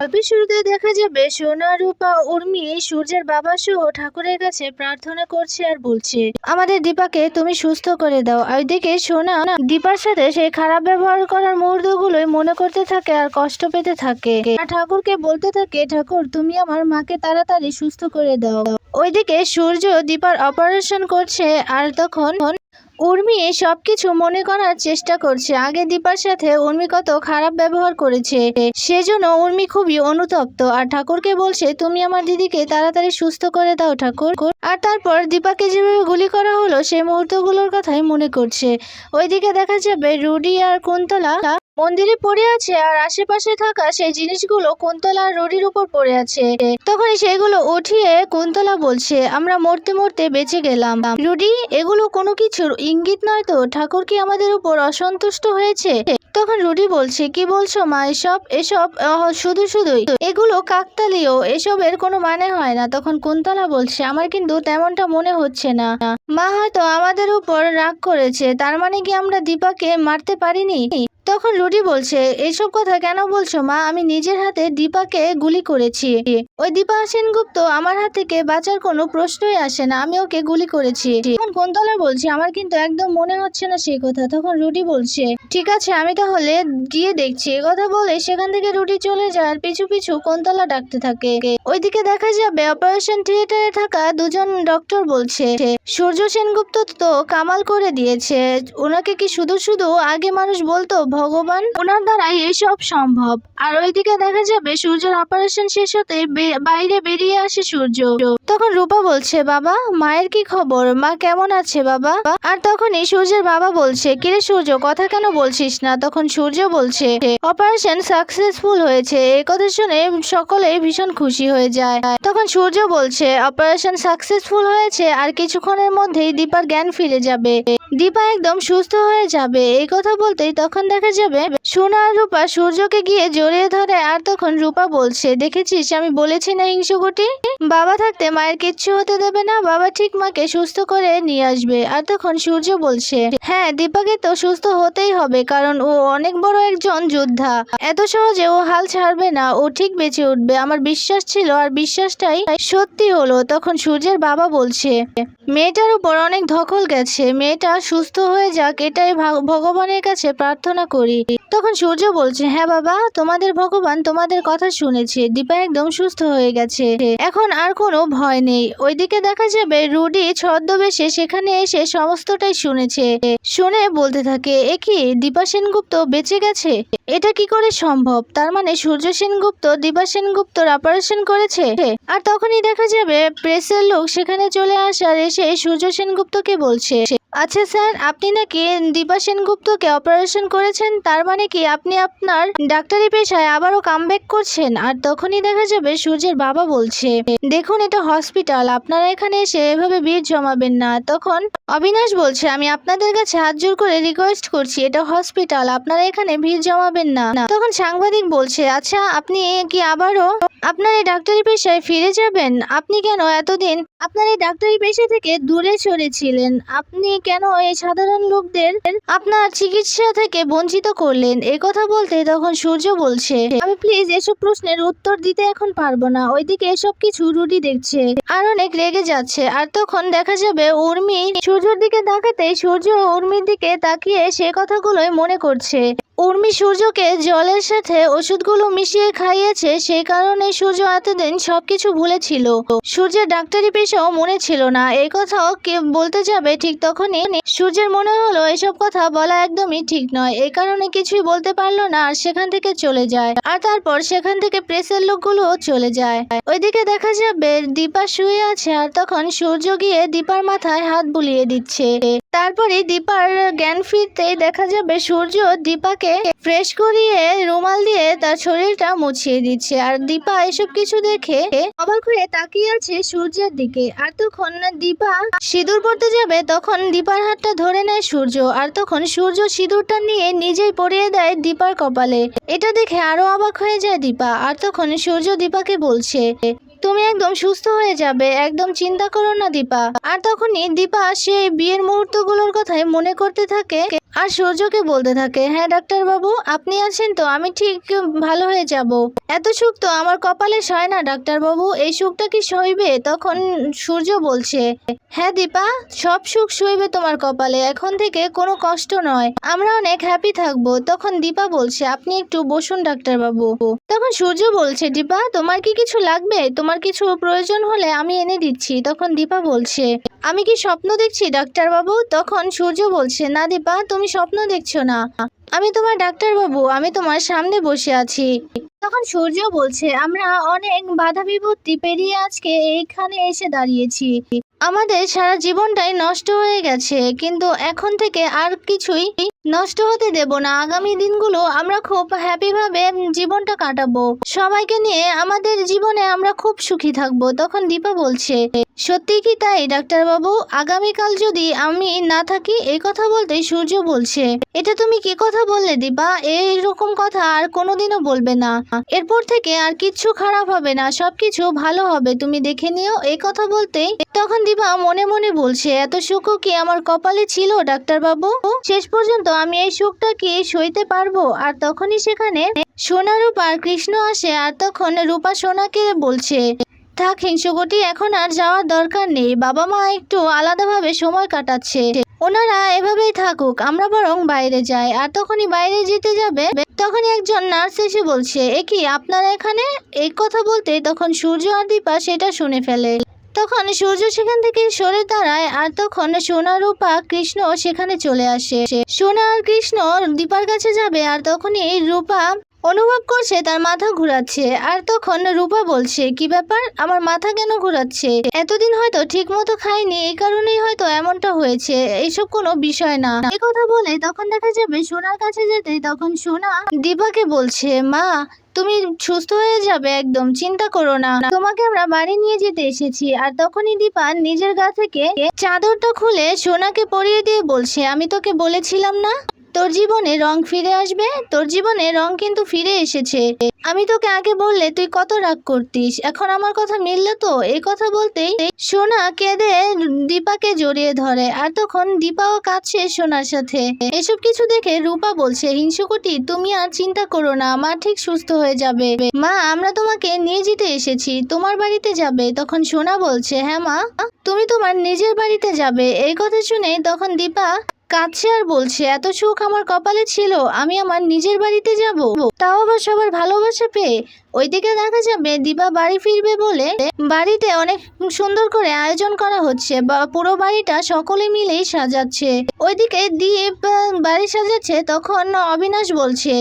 গল্পের শুরুতে দেখা যাবে সোনা, রূপা, উর্মি, সূর্যের বাবা সহ ঠাকুরের কাছে প্রার্থনা করছে আর বলছে, আমাদের দীপাকে তুমি সুস্থ করে দাও। আর ওইদিকে সোনা দীপার সাথে সেই খারাপ ব্যবহার করার মুহূর্তগুলোই মনে করতে থাকে আর কষ্ট পেতে থাকে। আর ঠাকুরকে বলতে থাকে, ঠাকুর, তুমি আমার মাকে তাড়াতাড়ি সুস্থ করে দাও। ওইদিকে সূর্য দীপার অপারেশন করছে আর তখন উর্মি সবকিছু মনে করার চেষ্টা করছে। আগে দীপার সাথে উর্মি কত খারাপ ব্যবহার করেছে। সেজন্য উর্মি খুবই অনুতপ্ত। আর ঠাকুরকে বলছে, তুমি আমার দিদিকে তাড়াতাড়ি সুস্থ করে দাও ঠাকুর। আর তারপর দীপাকে যেভাবে গুলি করা হলো, সেই মুহূর্তগুলোর কথাই মনে করছে। ওইদিকে দেখা যাবে রুডি আর কুন্তলা মন্দিরে পড়ে আছে আর আশেপাশে থাকা সেই জিনিসগুলো কুন্তলা আর রুডির উপর পড়ে আছে। তখন সেগুলো উঠিয়ে কুন্তলা বলছে, আমরা মরতে মরতে বেঁচে গেলাম। রুডি, এগুলো কোনো কিছুর ইঙ্গিত নয় তো? ঠাকুর কি আমাদের উপর অসন্তুষ্ট হয়েছে? তখন রুডি বলছে, কি বলছো মা, এসব এসব শুধু শুধুই। এগুলো কাকতালীয়, এসবের কোনো মানে হয় না। তখন কুন্তলা বলছে, আমার কিন্তু তেমনটা মনে হচ্ছে না। মা হয়তো আমাদের উপর রাগ করেছে, তার মানে কি আমরা দীপাকে মারতে পারিনি? তখন রুডি বলছে এইসব কথা কেন বলছো মা? আমি নিজের হাতে দীপাকে গুলি করেছি। ওই দীপা সেনগুপ্ত আমার হাত থেকে বাঁচার কোনো প্রশ্নই আসে না। আমি ওকে গুলি করেছি। তখন কুন্তলা বলছে, আমার কিন্তু একদম মনে হচ্ছে না সেই কথা। তখন রুটি বলছে, ঠিক আছে, আমি তাহলে গিয়ে দেখছি। কথা বলে সেখান থেকে রুটি চলে যায় পিছু পিছু কোনতলা ডাকতে থাকে। ওইদিকে দেখা যাবে, অপারেশন থিয়েটারে থাকা দুজন ডক্টর বলছে, সূর্য সেনগুপ্ত তো কামাল করে দিয়েছে। ওনাকে কি শুধু শুধু আগে মানুষ বলতো, ভগবান ওনার দ্বারাই এসব সম্ভব। আর ওইদিকে দেখা যাবে সূর্যের অপারেশন শেষ হতে বাইরে বেরিয়ে আসে সূর্য। তখন রূপা বলছে, বাবা, মায়ের কি খবর? মা কেমন আছে বাবা? আর তখনই সূর্যের বাবা বলছে কিরে সূর্য, কথা কেন বলছিস না? তখন সূর্য বলছে অপারেশন সাকসেসফুল হয়েছে। এই কথা শুনে সকলে ভীষণ খুশি হয়ে যায়। তখন সূর্য বলছে অপারেশন সাকসেসফুল হয়েছে। আর কিছুক্ষণের মধ্যেই দীপার জ্ঞান ফিরে যাবে। দীপা একদম সুস্থ হয়ে যাবে। এই কথা বলতেই তখন দেখা যাবে সোনা আর রূপা সূর্যকে গিয়ে জড়িয়ে ধরে আর তখন রূপা বলছে, দেখেছিস আমি বলেছি না হিংসুকুটি বাবা থাকতে মায়ের কিচ্ছু হতে দেবে না, বাবা ঠিক মাকে সুস্থ করে নিয়ে আসবে। আর তখন সূর্য বলছে হ্যাঁ দীপাকে তো সুস্থ হতেই হবে কারণ ও অনেক বড় একজন যোদ্ধা। এত সহজে ও হাল ছাড়বে না, ও ঠিক বেঁচে উঠবে। আমার বিশ্বাস ছিল আর বিশ্বাসটাই সত্যি হলো। তখন সূর্যের বাবা বলছে, মেয়েটার উপর অনেক ধকল গেছে। মেয়েটা সুস্থ হয়ে যাক, এটাই ভগবানের কাছে প্রার্থনা করি। তখন সূর্য বলছে হ্যাঁ বাবা, তোমাদের ভগবান তোমাদের কথা শুনেছে, দীপা একদম সুস্থ হয়ে গেছে। এখন আর কোনো ভয় নেই। ওইদিকে দেখা যাবে রুডি ছদ্মবেশে সেখানে এসে সমস্তটাই শুনেছে। শুনে বলতে থাকে, এ কি, দীপা সেনগুপ্ত বেঁচে গেছে? এটা কি করে সম্ভব? তার মানে সূর্য সেনগুপ্ত দীপা সেনগুপ্তর অপারেশন করেছে? আর তখনই দেখা যাবে প্রেসের লোক সেখানে চলে আসার এসে সূর্য সেনগুপ্তকে বলছে। আচ্ছা স্যার, আপনি নাকি দীপা সেনগুপ্তকে অপারেশন করেছেন? তার মানে কি আপনি আপনার ডাক্তারি পেশায় আবারও কামব্যাক করছেন? আর তখনই দেখা যাবে সূর্যের বাবা বলছে, দেখুন, এটা হসপিটাল আপনারা এখানে এসে এভাবে ভিড় জমাবেন না। তখন অবিনাশ বলছে, আমি আপনাদের কাছে হাত জোর করে রিকোয়েস্ট করছি, এটা হসপিটাল আপনারা এখানে ভিড় জমাবেন না। তখন সাংবাদিক বলছে আচ্ছা আপনি কি আবারও আপনার এই ডাক্তারি পেশায় ফিরে যাবেন? আপনি কেন এতদিন আপনার এই ডাক্তারি পেশা থেকে দূরে সরেছিলেন। আপনি কেন এই সাধারণ লোকদের আপনার চিকিৎসা থেকে বঞ্চিত করলেন? এই কথা বলতে তখন সূর্য বলছে, আমি প্লিজ এসব প্রশ্নের উত্তর দিতে এখন পারব না। ওইদিকে এসব কিছু রুডি দেখছে। আর অনেক রেগে যাচ্ছে। আর তখন দেখা যাবে উর্মি সূর্যর দিকে তাকাতে সূর্য উর্মির দিকে তাকিয়ে সে কথাগুলোই মনে করছে। উর্মি সূর্যকে জলের সাথে ওষুধগুলো মিশিয়ে খাইয়েছে। সেই কারণে সূর্য এতদিন সবকিছু ভুলেছিল। সূর্যের ডাক্তারি পেশাও মনে ছিল না। এই কথাও কে বলতে যাবে ঠিক তখনই সূর্যের মনে হলো এসব কথা বলা একদমই ঠিক নয়। এই কারণে কিছুই বলতে পারল না আর সেখান থেকে চলে যায়। আর তারপর সেখান থেকে প্রেসের লোকগুলো চলে যায়। ওইদিকে দেখা যাবে দীপা শুয়ে আছে আর তখন সূর্য গিয়ে দীপার মাথায় হাত বুলিয়ে দিচ্ছে। তারপরে দীপার জ্ঞান ফিরতেই দেখা যাবে সূর্য দীপাকে ফ্রেশ করিয়ে রুমাল দিয়ে তার শরীরটা মুছিয়ে দিচ্ছে। আর দীপা এসব কিছু দেখে অবাক হয়ে তাকিয়ে আছে সূর্যের দিকে। আর তখন দীপা সিঁদুর পড়তে যাবে, তখন দীপার হাতটা ধরে নেয় সূর্য, আর তখন সূর্য সিঁদুরটা নিয়ে নিজেই পরিয়ে দেয় দীপার কপালে। এটা দেখে আরও অবাক হয়ে যায় দীপা, আর তখন সূর্য দীপাকে বলছে, তুমি একদম সুস্থ হয়ে যাবে, একদম চিন্তা করো না দীপা। আর তখনই দীপা সেই বিয়ের মুহূর্তগুলোর কথাই মনে করতে থাকে আর সূর্যকে বলতে থাকে হ্যাঁ ডাক্তারবাবু, আপনি আছেন তো, আমি ঠিক ভালো হয়ে যাব। এত সুখ তো আমার কপালে সয় না, ডাক্তারবাবু, এই সুখটা কি সইবে? তখন সূর্য বলছে হ্যাঁ দীপা, সব সুখ সইবে তোমার কপালে, এখন থেকে কোনো কষ্ট নয়, আমরা অনেক হ্যাপি থাকব। তখন দীপা বলছে, আপনি একটু বসুন, ডাক্তারবাবু। তখন সূর্য বলছে, দীপা, তোমার কি কিছু লাগবে? তোমার কিছু প্রয়োজন হলে আমি এনে দিচ্ছি। তখন দীপা বলছে, আমি কি স্বপ্ন দেখছি, ডাক্তারবাবু? তখন সূর্য বলছে, না দীপা তুমি স্বপ্ন দেখছ না। আমি তোমার ডাক্তারবাবু, আমি তোমার সামনে বসে আছি। তখন সূর্য বলছে, আমরা অনেক বাধা বিপত্তি পেরিয়ে আজকে এইখানে এসে দাঁড়িয়েছি। আমাদের সারা জীবনটাই নষ্ট হয়ে গেছে, কিন্তু এখন থেকে আর কিছুই নষ্ট হতে দেব না। আগামী দিনগুলো আমরা খুব হ্যাপি ভাবে জীবনটা কাটাবো। সবাইকে নিয়ে আমাদের জীবনে আমরা খুব সুখী থাকব। তখন দীপা বলছে সত্যি কি তাই, ডাক্তারবাবু? আগামীকাল যদি আমি না থাকি এই কথা বলতে সূর্য বলছে। এটা তুমি কি কথা বললে, দীপা? এইরকম কথা আর কোনোদিনও বলবে না। এরপর থেকে আর কিচ্ছু খারাপ হবে না, সবকিছু ভালো হবে। তুমি দেখে নিও এই কথা বলতেই তখন দিবা মনে মনে বলছে, এত সুখও কি আমার কপালে ছিল, ডাক্তারবাবু? শেষ পর্যন্ত আমি এই সুখটা কি সইতে পারব? আর তখনই সেখানে সোনা রূপার কৃষ্ণ আসে, আর তখন রূপা সোনাকে বলছে থাক হিংসুকুটি এখন আর যাওয়ার দরকার নেই। বাবা মা একটু আলাদাভাবে সময় কাটাচ্ছে। ওনারা এভাবেই থাকুক, আমরা বরং বাইরে যাই। আর তখনই বাইরে যেতে যাবে, তখনই একজন নার্স এসে বলছে, এ কি, আপনারা এখানে? এই কথা বলতে তখন সূর্য আর দীপা সেটা শুনে ফেলে। তখন সূর্য সেখান থেকে সরে দাঁড়ায়, আর তখন সোনা, রূপা, কৃষ্ণ সেখানে চলে আসে। সোনা আর কৃষ্ণ দীপার কাছে যাবে, আর তখনই রূপা অনুভব করছে তার মাথা ঘুরাচ্ছে, আর তখন রূপা বলছে, কি ব্যাপার? আমার মাথা কেন ঘুরাচ্ছে? এতদিন হয়তো ঠিক মতো খাইনি, এই কারণেই হয়তো এমনটা হয়েছে এইসব কোনো বিষয় না। এই কথা বলে তখন দেখা যাবে সোনার কাছে যেতে তখন সোনা দীপাকে বলছে, মা, তুমি সুস্থ হয়ে যাবে একদম, চিন্তা করো না। তোমাকে আমরা বাড়ি নিয়ে যেতে এসেছি। আর তখনই দীপা নিজের গা থেকে চাদরটা খুলে সোনাকে পরিয়ে দিয়ে বলছে, আমি তোকে বলেছিলাম না? তোর জীবনে রং ফিরে আসবে? তোর জীবনে রং কিন্তু ফিরে এসেছে। আমি তোকে আগে বললে তুই কত রাগ করতিস। এখন আমার কথা মিললে তো? এই কথা বলতেই সোনা কেঁদে দীপাকে জড়িয়ে ধরে। আর তখন দীপাও কাঁদছে সোনার সাথে। এসব কিছু দেখে রূপা বলছে, হিংসুকুটি, তুমি আর চিন্তা করো না, মা ঠিক সুস্থ হয়ে যাবে। মা, আমরা তোমাকে নিয়ে যেতে এসেছি, তোমার বাড়িতে যাবে। তখন সোনা বলছে হ্যাঁ মা, তুমি তোমার নিজের বাড়িতে যাবে। এই কথা শুনে তখন দীপা কাঁদছে আর বলছে, এত সুখ আমার কপালে ছিল, আমি আমার নিজের বাড়িতে যাব। তাও আবার সবার ভালোবাসা পেয়ে ওইদিকে দেখা যাবে দিবা বাড়ি ফিরবে বলে বাড়িতে অনেক সুন্দর করে আয়োজন করা হচ্ছে বা পুরো বাড়িটা সকলে মিলেই সাজাচ্ছে। ওইদিকে দীপ বাড়ি সাজাচ্ছে তখন অবিনাশ বলছে,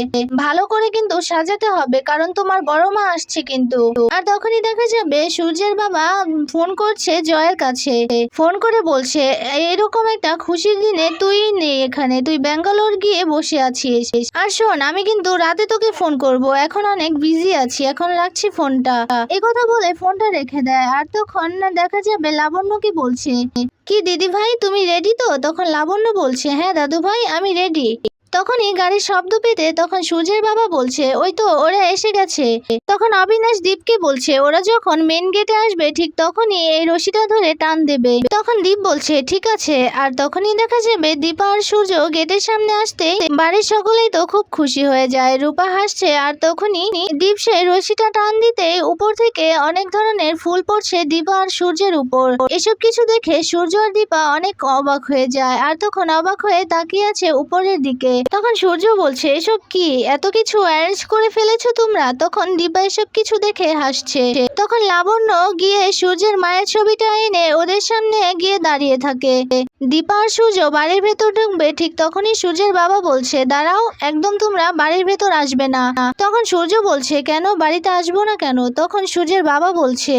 ভালো করে কিন্তু সাজাতে হবে কারণ তোমার বড় মা আসছে কিন্তু। আর তখনই দেখা যাবে সূর্যের বাবা ফোন করছে জয়ের কাছে। ফোন করে বলছে, এরকম একটা খুশির দিনে তুই নেই এখানে, তুই ব্যাঙ্গালোর গিয়ে বসে আছিস। আর শোন, আমি কিন্তু রাতে তোকে ফোন করব, এখন অনেক বিজি আছি এখন রাখছি ফোনটা। এ কথা বলে ফোনটা রেখে দেয়। আর তখন দেখা যাবে লাবণ্য কি বলছে? কি দিদি ভাই তুমি রেডি তো? তখন লাবণ্য বলছে হ্যাঁ দাদু ভাই আমি রেডি তখনই গাড়ির শব্দ পেতে তখন সূর্যের বাবা বলছে, ওই তো, ওরা এসে গেছে। তখন অবিনাশ দীপকে বলছে, ওরা যখন মেন গেটে আসবে, ঠিক তখনই এই রশিটা ধরে টান দেবে। তখন দীপ বলছে, ঠিক আছে। আর তখনই দেখা যাবে দীপা আর সূর্য গেটের সামনে আসতে বাড়ির সকলেই তো খুব খুশি হয়ে যায়। রূপা হাসছে আর তখনই দীপ সে রশিটা টান দিতে উপর থেকে অনেক ধরনের ফুল পড়ছে দীপা আর সূর্যের উপর। এসব কিছু দেখে সূর্য আর দীপা অনেক অবাক হয়ে যায়। আর তখন অবাক হয়ে তাকিয়ে আছে উপরের দিকে। তখন সূর্য বলছে, এসব কি? এত কিছু অ্যারেঞ্জ করে ফেলেছো তোমরা? তখন দীপা এসব কিছু দেখে হাসছে। তখন লাবণ্য গিয়ে সূর্যের মায়ের ছবিটা এনে ওদের সামনে গিয়ে দাঁড়িয়ে থাকে। দীপা আর সূর্য বাড়ির ভেতর ঢুকবে, ঠিক তখনই সূর্যের বাবা বলছে, দাঁড়াও, একদম তোমরা বাড়ির ভেতর আসবে না। তখন সূর্য বলছে, কেন? বাড়িতে আসব না কেন? তখন সূর্যের বাবা বলছে,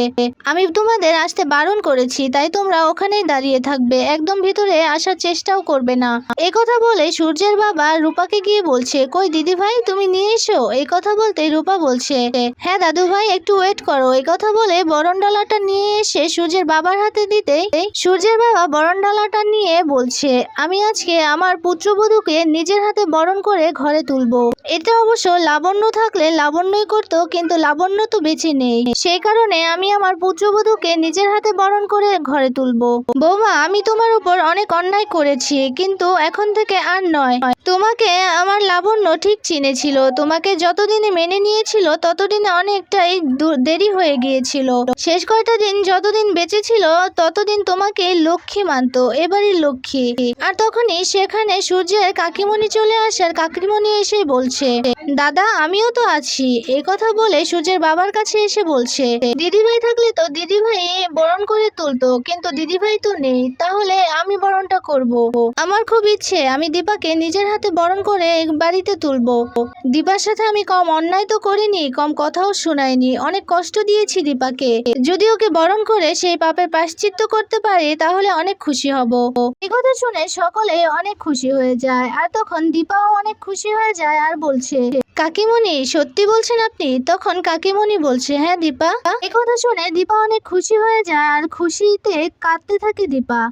আমি তোমাদের আসতে বারণ করেছি, তাই তোমরা ওখানেই দাঁড়িয়ে থাকবে। একদম ভিতরে আসার চেষ্টাও করবে না। এই কথা বলে সূর্যের বাবা রূপাকে গিয়ে বলছে, কই দিদি ভাই, তুমি নিয়ে এসো। এই কথা বলতে রূপা বলছে হ্যাঁ দাদু ভাই, একটু ওয়েট করো। এই কথা বলে বরণ ডালাটা নিয়ে এসে সূর্যের বাবার হাতে দিতে সূর্যের বাবা বরণ ডালাটা নিয়ে বলছে, আমি আজকে আমার পুত্রবধূকে নিজের হাতে বরণ করে ঘরে তুলবো। এটা অবশ্য লাবণ্য থাকলে লাবণ্যই করতো, কিন্তু লাবণ্য তো বেঁচে নেই। সেই কারণে আমি আমার পুত্র পুত্রবধূকে নিজের হাতে বরণ করে ঘরে তুলবো। বৌমা, আমি তোমার উপর অনেক অন্যায় করেছি, কিন্তু এখন থেকে আর নয়। তোমাকে আমার লাবণ্য ঠিক চিনেছিল। তোমাকে যতদিনে মেনে নিয়েছিল, ততদিনে অনেকটাই দেরি হয়ে গিয়েছিল। শেষ কয়টা দিন যতদিন বেঁচে ছিল ততদিন তোমাকে লক্ষ্মী মানতো, এবারই লক্ষ্মী। আর তখনই সেখানে সূর্যের কাকিমণি চলে আসার কাকিমণি এসে বলছে, দাদা, আমিও তো আছি। এই কথা বলে সূর্যের বাবার কাছে এসে বলছে, দিদিভাই থাকলে তো দিদিভাই বরণ করে তুলতো, কিন্তু দিদিভাই তো নেই, তাহলে আমি বরণটা করব। আমার খুব ইচ্ছে, আমি দীপাকে নিজের হাতে বরণ করে এক বাড়িতে তুলবো। দীপার সাথে আমি কম অন্যায় তো করিনি, কম কথাও শোনাইনি। অনেক কষ্ট দিয়েছি দীপাকে। যদি ওকে বরণ করে সেই পাপের প্রায়শ্চিত্ত করতে পারি, তাহলে অনেক খুশি হব। এই কথা শুনে সকলে অনেক খুশি হয়ে যায়। আর তখন দীপাও অনেক খুশি হয়ে যায় আর বলছে, কাকিমণি, সত্যি বলছেন আপনি? তখন কাকিমণি বলছে হ্যাঁ দীপা। এই কথা শুনে দীপা অনেক খুশি হয়ে যায় আর খুশিতে কাঁদতে থাকে দীপা।